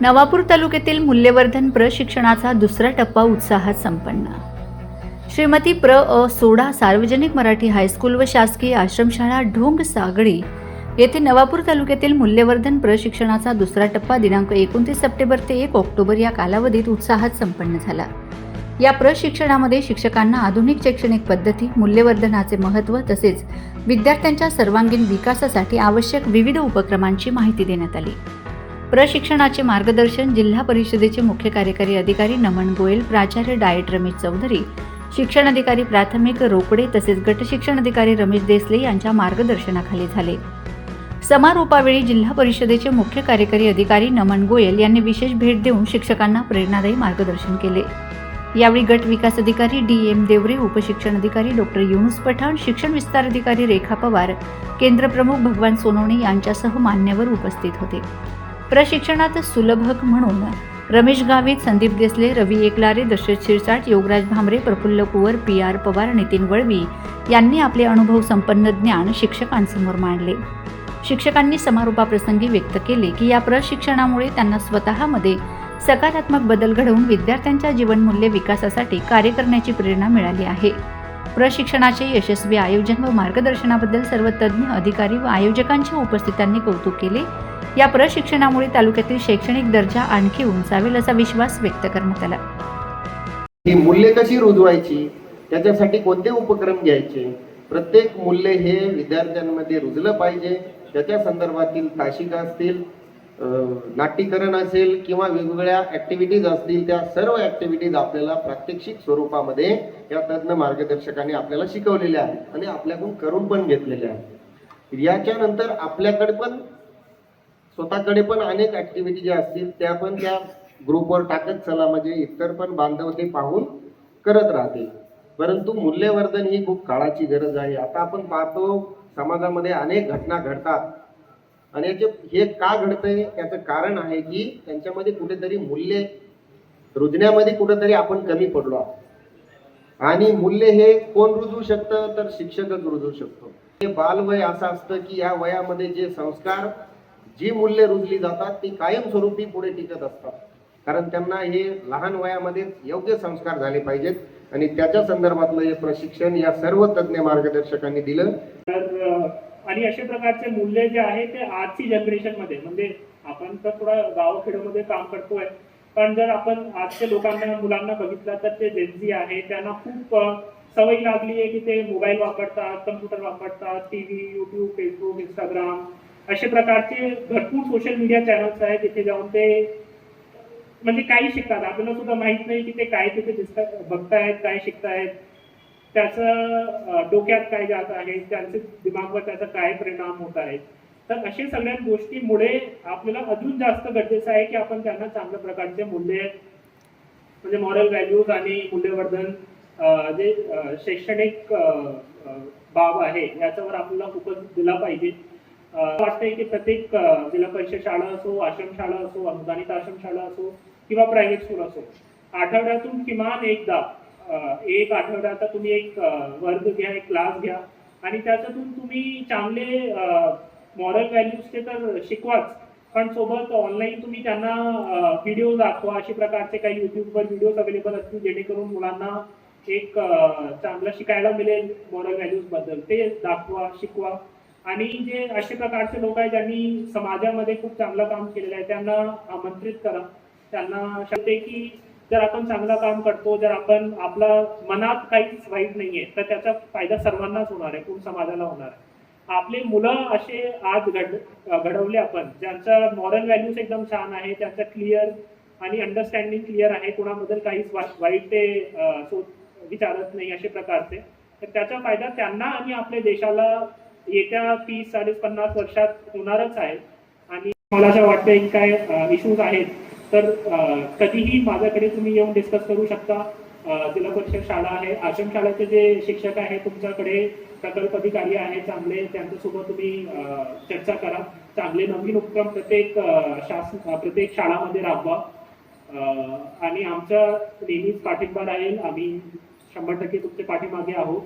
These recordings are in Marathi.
नवापूर तालुक्यातील मूल्यवर्धन प्रशिक्षणाचा दुसरा टप्पा उत्साहात संपन्न. श्रीमती प्र अ सोडा सार्वजनिक मराठी हायस्कूल व शासकीय आश्रमशाळा ढोंग सागडी येथे नवापूर तालुक्यातील मूल्यवर्धन प्रशिक्षणाचा दुसरा टप्पा दिनांक एकोणतीस सप्टेंबर ते एक ऑक्टोबर या कालावधीत उत्साहात संपन्न झाला. या प्रशिक्षणामध्ये शिक्षकांना आधुनिक शैक्षणिक पद्धती मूल्यवर्धनाचे महत्त्व तसेच विद्यार्थ्यांच्या सर्वांगीण विकासासाठी आवश्यक विविध उपक्रमांची माहिती देण्यात आली. प्रशिक्षणाचे मार्गदर्शन जिल्हा परिषदेचे मुख्य कार्यकारी अधिकारी नमन गोयल प्राचार्य डायट रमेश चौधरी शिक्षण अधिकारी प्राथमिक रोकडे तसेच गटशिक्षण अधिकारी रमेश देसले यांच्या मार्गदर्शनाखाली झाले. समारोपावेळी जिल्हा परिषदेचे मुख्य कार्यकारी अधिकारी नमन गोयल यांनी विशेष भेट देऊन शिक्षकांना प्रेरणादायी मार्गदर्शन केले. यावेळी गट विकास अधिकारी डी एम देवरे उपशिक्षण अधिकारी डॉक्टर युनुस पठाण शिक्षण विस्तार अधिकारी रेखा पवार केंद्रप्रमुख भगवान सोनवणे यांच्यासह मान्यवर उपस्थित होते. प्रशिक्षणात सुलभक म्हणून रमेश गावित संदीप देसले रवी एकलारे दशरथ शिरसाट योगराज भामरे प्रफुल्ल कुवर पी आर पवार नितीन वळवी यांनी आपले अनुभव संपन्न ज्ञान शिक्षकांसमोर मांडले. शिक्षकांनी समारोपाप्रसंगी व्यक्त केले की या प्रशिक्षणामुळे त्यांना स्वतःमध्ये सकारात्मक बदल घडवून विद्यार्थ्यांच्या जीवनमूल्य विकासासाठी कार्य करण्याची प्रेरणा मिळाली आहे. प्रशिक्षणाचे यशस्वी आयोजन व मार्गदर्शनाबद्दल सर्व तज्ज्ञ अधिकारी व आयोजकांच्या उपस्थितांनी कौतुक केले. या प्रशिक्षणामुळे तालुक्यातील शैक्षणिक दर्जा आणखी उंचावेल असा विश्वास व्यक्त करण्यात आला. ही मूल्ये कशी रुजवायची? त्याच्यासाठी कोणते उपक्रम घ्यायचे? प्रत्येक मूल्य हे विद्यार्थ्यांमध्ये रुजलं पाहिजे. त्याच्या संदर्भातील ताशिका असतील नाट्यकरण असेल किंवा वेगवेगळ्या ऍक्टिव्हिटीज असतील त्या सर्व ऍक्टिव्हिटीज आपल्याला प्रात्यक्षिक स्वरूपामध्ये या तज्ज्ञ मार्गदर्शकाने आपल्याला शिकवलेल्या आहेत आणि आपल्याकडून करून पण घेतलेल्या आहेत. याच्यानंतर आपल्याकडे पण स्वतःकडे पण अनेक ऍक्टिव्हिटी ज्या असतील त्या पण त्या ग्रुपवर टाकत चला. म्हणजे इतर पण बांधव ते पाहून करत राहतील. परंतु मूल्यवर्धन ही खूप काळाची गरज आहे. आता आपण पाहतो समाजामध्ये अनेक घटना घडतात. आणि याचे हे का घडतंय याचं कारण आहे की त्यांच्यामध्ये कुठेतरी मूल्य रुजण्यामध्ये कुठेतरी आपण कमी पडलो आहोत. आणि मूल्य हे कोण रुजवू शकतं? तर शिक्षकच रुजवू शकतो. हे बालवय असं असतं की या वयामध्ये जे संस्कार जी मूल्य रुजली जातात ती कायमस्वरूपी पुढे टिकत असतात. कारण त्यांना हे लहान वयामध्ये योग्य संस्कार झाले पाहिजेत. आणि त्याच्या संदर्भातलं हे प्रशिक्षण या सर्व तज्ज्ञ मार्गदर्शकांनी दिलं. तर आणि अशा प्रकारचे मूल्य जे आहे ते आजची जनरेशनमध्ये म्हणजे आपण तर थोडा गावखेड्यामध्ये काम करतोय पण जर आपण आजच्या लोकांना मुलांना बघितलं तर ते जेन्झी आहे त्यांना खूप सवय लागली आहे की ते मोबाईल वापरतात कम्प्युटर वापरतात टीव्ही युट्यूब फेसबुक इंस्टाग्राम अशा प्रकारचे भरपूर सोशल मीडिया चॅनल्स आहेत तिथे जाऊन ते म्हणजे काही शिकतात. आपल्याला सुद्धा माहीत नाही की ते काय तिथे दिसतात बघतायत काय शिकतायत. त्याचं डोक्यात काय जात आहे त्यांचे दिमागवर त्याचा काय परिणाम होत आहे? तर अशा सगळ्या गोष्टीमुळे आपल्याला अजून जास्त गरजेचं आहे की आपण त्यांना चांगल्या प्रकारचे मूल्य म्हणजे मॉरल व्हॅल्यूज आणि मूल्यवर्धन जे शैक्षणिक बाब आहे याच्यावर आपल्याला फोकस दिला पाहिजे. वाटतंय की प्रत्येक जिल्हा परिषद शाळा असो आश्रम शाळा असो अनुदानित आश्रम शाळा असो किंवा प्रायव्हेट स्कूल असो आठवड्यातून किमान एकदा एक एक आठवड्याचा तुम्ही एक वर्ग घ्या एक क्लास घ्या. आणि त्याच्यातून तुम्ही चांगले मॉरल व्हॅल्यूज ते तर शिकवाच. पण सोबत ऑनलाईन तुम्ही त्यांना व्हिडिओ दाखवा. अशा प्रकारचे काही युट्यूबवर व्हिडिओज अवेलेबल असतील जेणेकरून मुलांना एक चांगलं शिकायला मिळेल मॉरल व्हॅल्यूजबद्दल. ते दाखवा शिकवा. आणि जे अशा प्रकारचे लोक आहेत ज्यांनी समाजामध्ये खूप चांगलं काम केलेलं आहे त्यांना आमंत्रित करा. त्यांना शकते की जर आपण चांगलं काम करतो जर आपण आपला मनात काहीच वाईट नाहीये तर त्याचा फायदा सर्वांनाच होणार आहे पूर्ण समाजाला होणार आहे. आपले मुलं असे आज घड घडवले आपण ज्यांचा मॉरल व्हॅल्यूज एकदम छान आहे त्यांचं क्लिअर आणि अंडरस्टँडिंग क्लिअर आहे कोणाबद्दल काहीच वाईट ते विचारत नाही असे प्रकारचे तर त्याचा फायदा त्यांना आणि आपल्या देशाला येत्या तीस चाळीस पन्नास वर्षात होणारच आहे. आणि मला असं वाटतं काय इश्यूज आहेत तर कधीही माझ्याकडे तुम्ही येऊन डिस्कस करू शकता. जिल्हा परिषद शाळा आहे. आश्रम शाळेचे जे शिक्षक आहे तुमच्याकडे प्रकल्प अधिकारी आहे चांगले. त्यांच्यासोबत तुम्ही चर्चा करा. चांगले नवीन उपक्रम प्रत्येक शासन प्रत्येक शाळामध्ये राबवा. आणि आमचा नेहमीच पाठिंबा राहील. आम्ही शंभर टक्के तुमच्या पाठीमागे आहोत.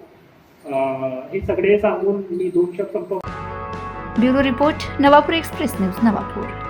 हे सगळे सांगून मी दोन शब्द संपव bureau report Navapur express news Navapur.